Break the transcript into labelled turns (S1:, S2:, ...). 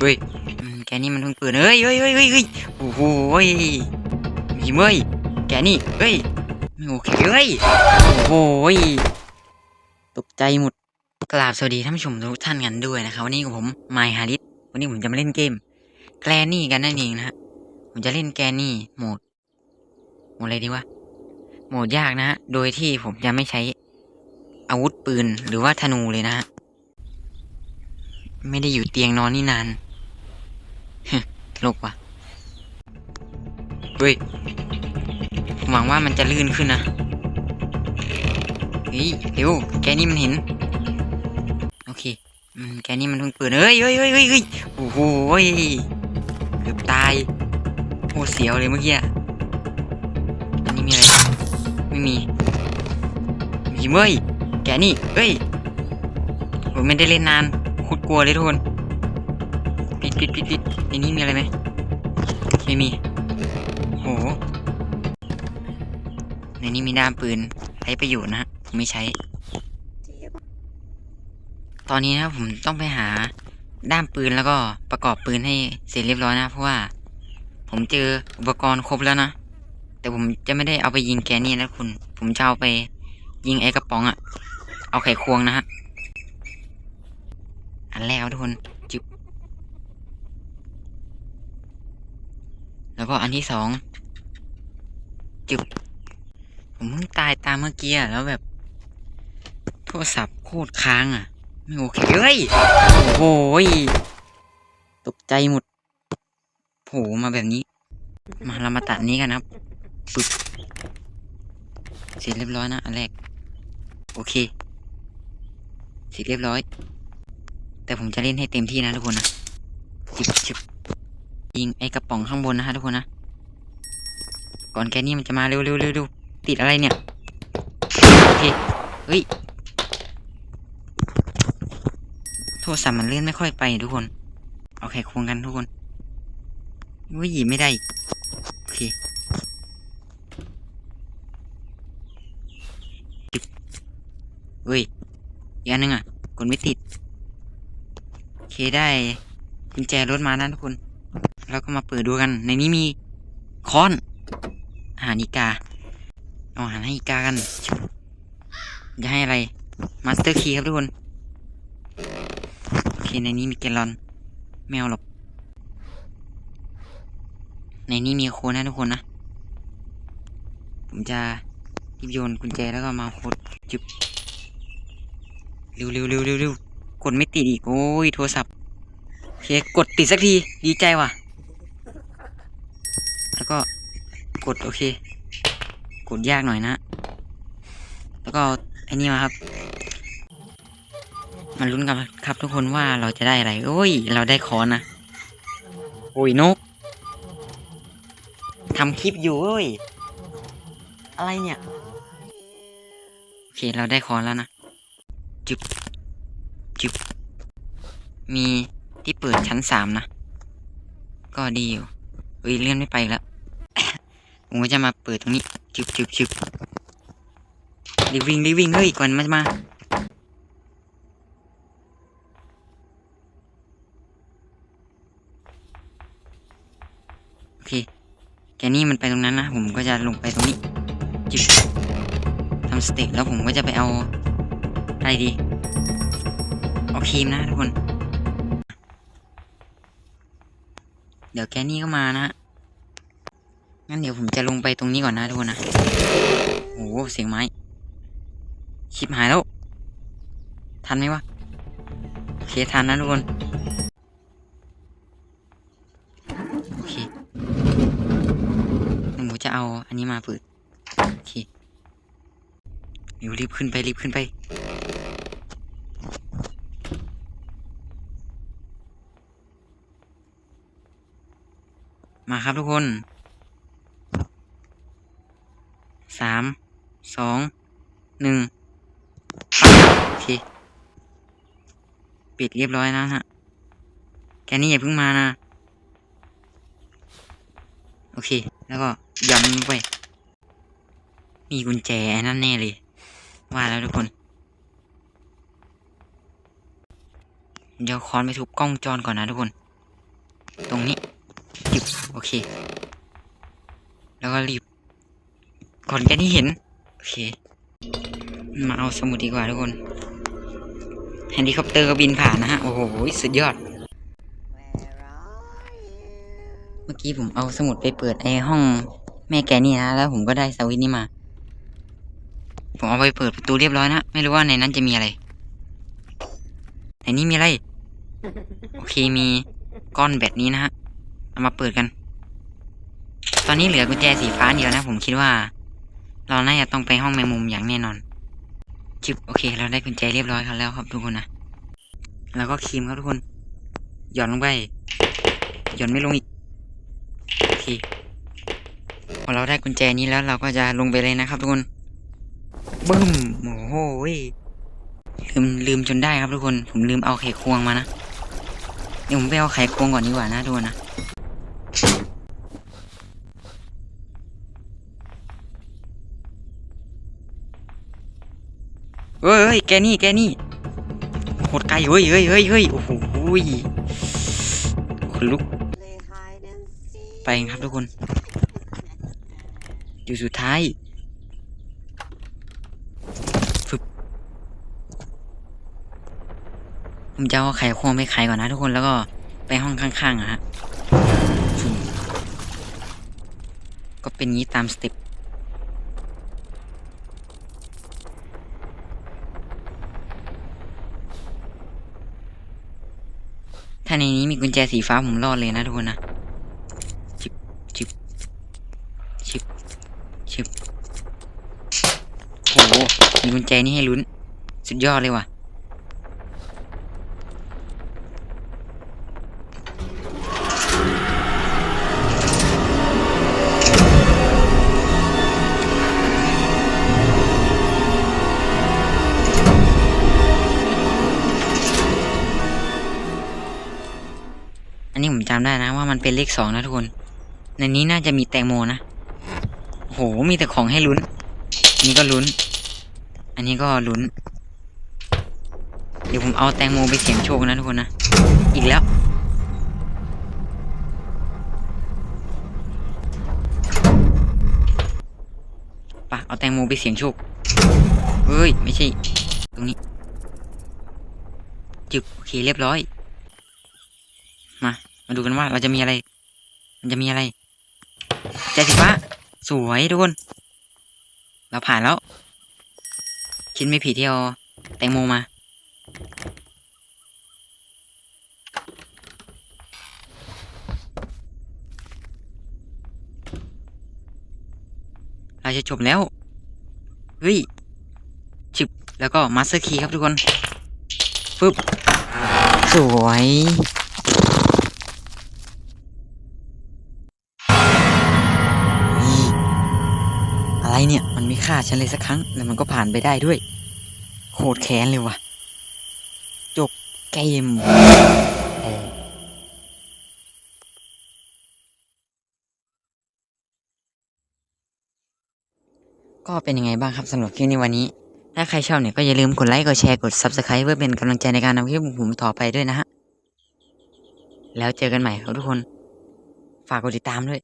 S1: เฮ้ยแกนี่มันเพิ่งเปิดเฮ้ยเฮ้ยเฮ้ยเฮ้ยโอ้โหมีเว้ยแกนี่เฮ้ยไม่โอเคเฮ้ยโอ้โหตกใจหมดกราบสวัสดีท่านผู้ชมทุกท่านกันด้วยนะครับวันนี้กับผมไมฮาริสวันนี้ผมจะมาเล่นเกม แกลนี่กันนั่นเองนะฮะผมจะเล่นแกนี่โหมดโหมดอะไรดีวะโหมดยากนะฮะโดยที่ผมจะไม่ใช้อาวุธปืนหรือว่าธนูเลยนะฮะไม่ได้อยู่เตียงนอนนี่นาน ลกว่ะเฮ้ยหวังว่ามันจะลื่นขึ้นนะเฮ้ยเร็วแกนี่มันเห็น โอเคอืมแกนี่มันเพิ่งเปิดเฮ้ยเฮ้ยเฮ้ยเฮ้ยโอ้โหเกือบตายโอ้เสียวเลยเมื่อกี้อะอันนี้มีอะไรไม่มีมีเว้ยแกนี่เฮ้ยผมไม่ได้เล่นนานโคตรกลัวเลยทุกคน ปิดปิดปิดในนี้มีอะไรไหมไม่มี โห ในนี้มีด้ามปืนใช้ประโยชน์นะผมไม่ใช้ ตอนนี้นะผมต้องไปหาด้ามปืนแล้วก็ประกอบปืนให้เสร็จเรียบร้อยนะ เพราะว่า ผมเจออุปกรณ์ครบแล้วนะ แต่ผมจะไม่ได้เอาไปยิงแกนี่นะคุณ ผมจะเอาไปยิงไอ้กระป๋องอะเอาไขควงนะฮะ อันแรกครับทุกคนจึบ แล้วก็อันที่สองจึบผมเพิ่งตายตามเมื่อกี้อะแล้วแบบ โทรศัพท์โคตรค้างอะ ไม่โอเคเฮ้ยโอ้โหยตกใจหมดโผล่มาแบบนี้ มาเรามาตัดนี้กันนะครับปึ๊บเสร็จเรียบร้อยนะอันแรก โอเค เสร็จเรียบร้อย แต่ผมจะเล่นให้เต็มที่นะทุกคนนะจิบจิบ ยิงไอกระป๋องข้างบนนะฮะทุกคนนะ ก่อนแกนี่มันจะมาเร็วเร็วเร็วเร็วติดอะไรเนี่ย โอเค เฮ้ย โทรศัพท์มันเลื่อนไม่ค่อยไปทุกคนเอาแค่ควงกันทุกคนว่าหยิบไม่ได้ โอเคเฮ้ยอีกอันหนึงอะ กดไม่ติด โอเคได้กุญแจรถมานะทุกคน แล้วก็มาเปิดดูกัน ในนี้มีค้อนอาหารอีกา เอาอาหารให้อีกากัน จะให้อะไร มาสเตอร์คีครับทุกคน โอเค ในนี้มีแกลลอนไม่เอาหรอกในนี้มีโค้ดนะทุกคนนะ ผมจะรีบโยนกุญแจแล้วก็มาโค้ดจุบเร็วเร็วเร็วเร็วเร็วกดไม่ติดอีก โอ้ย โทรศัพท์โอเค กดติดสักที ดีใจว่ะ ก็กดโอเค กดยากหน่อยนะ แล้วก็ไอ้นี่มาครับมาลุ้นกันครับทุกคนว่าเราจะได้อะไร โอ้ย เราได้คอนนะ โอ้ยนกทำคลิปอยู่เว้ย อะไรเนี่ย โอเค เราได้คอนแล้วนะ จุบจุบมีที่เปิดชั้นสามนะ ก็ดีอยู่เฮ้ยเลื่อนไม่ไปแล้ว ผมก็จะมาเปิดตรงนี้จุบจุบจุบรีวิ่งรีวิ่งเฮ้ยก่อนมันมาโอเคแกนี่มันไปตรงนั้นนะ ผมก็จะลงไปตรงนี้จิบทำสเต็ปแล้วผมก็จะไปเอาอะไรดีเอาครีมนะทุกคน เดี๋ยวแกนี่ก็มานะฮะ งั้นเดี๋ยวผมจะลงไปตรงนี้ก่อนนะทุกคนนะโอ้โหเสียงไม้ชิบหายแล้ว ทันไหมวะโอเคทันนะทุกคนโอเคหนูจะเอาอันนี้มาเปิดโอเคเดี๋ยวรีบขึ้นไปรีบขึ้นไปมาครับทุกคน สามสองหนึ่งโอเค ปิดเรียบร้อยแล้วฮะแกนี่อย่าเพิ่งมานะ โอเค แล้วก็ย้ำไป มีกุญแจนั่นแน่เลย ว่าแล้วทุกคน เดี๋ยวคอนไปทุบกล้องวงจรก่อนนะทุกคน ตรงนี้จึบโอเค แล้วก็รีบ ก่อนแกนี่เห็น โอเค มาเอาสมุดดีกว่าทุกคนเฮลิคอปเตอร์ก็บินผ่านนะฮะ โอ้โห สุดยอด เมื่อกี้ผมเอาสมุดไปเปิดไอห้องแม่แกนี่นะ แล้วผมก็ได้สวิตนี้มา ผมเอาไปเปิดประตูเรียบร้อยนะ ไม่รู้ว่าในนั้นจะมีอะไร ในนี้มีอะไร โอเค มีก้อนแบบนี้นะฮะ เอามาเปิดกัน ตอนนี้เหลือกุญแจสีฟ้าเดียวนะ ผมคิดว่า เราน่าจะต้องไปห้องแมงมุมอย่างแน่นอนจึบโอเค เราได้กุญแจเรียบร้อยครับแล้วครับทุกคนนะแล้วก็ครีมครับทุกคน หย่อนลงไป หย่อนไม่ลงอีกโอเคพอเราได้กุญแจนี้แล้วเราก็จะลงไปเลยนะครับทุกคนบึ้มโอ้โหลืมลืมจนได้ครับทุกคน ผมลืมเอาไขควงมานะเดี๋ยวผมไปเอาไขควงก่อนดีกว่านะทุกคนนะ เฮ้ยเฮ้ยแกนี่แกนี่โคตรไกลเฮ้ยเฮ้ยเฮ้ยเฮ้ยโอ้โหยขนลุก ไปครับทุกคน อยู่สุดท้ายฟึบผมจะเอาไข่ควงไปไขก่อนนะทุกคนแล้วก็ไปห้องข้างๆอะฮะก็เป็นงี้ตามสเต็ป ถ้าในนี้มีกุญแจสีฟ้าผมรอดเลยนะทุกคนนะชิบชิบชิบชิบโหมีกุญแจนี่ให้ลุ้น สุดยอดเลยว่ะ ผมจำได้นะว่ามันเป็นเลขสองนะทุกคน ในนี้น่าจะมีแตงโมนะโอ้โหมีแต่ของให้ลุ้นนนี้ก็ลุ้น อันนี้ก็ลุ้น เดี๋ยวผมเอาแตงโมไปเสี่ยงโชคนะทุกคนนะ อีกแล้ว ปะเอาแตงโมไปเสี่ยงโชค เฮ้ย ไม่ใช่ ตรงนี้ จึบโอเคเรียบร้อย มา มาดูกันว่าเราจะมีอะไร มันจะมีอะไร ใจสีฟ้า สวยทุกคน เราผ่านแล้ว คิดไม่ผิดที่เอาแตงโมมา เราจะจบแล้ว เฮ้ยชึบแล้วก็มาสเตอร์คีย์ครับทุกคนฟึบสวย เนี่ยมันไม่ฆ่าฉันเลยสักครั้ง แล้วมันก็ผ่านไปได้ด้วย โคตรแค้นเลยว่ะ จบเกมก็เป็นยังไงบ้างครับสำหรับคลิปในวันนี้ ถ้าใครชอบเนี่ยก็อย่าลืมกดไลค์ กดแชร์ กด Subscribe เพื่อเป็นกำลังใจในการทำคลิปของผมต่อไปด้วยนะฮะ แล้วเจอกันใหม่ครับทุกคน ฝากกดติดตามด้วย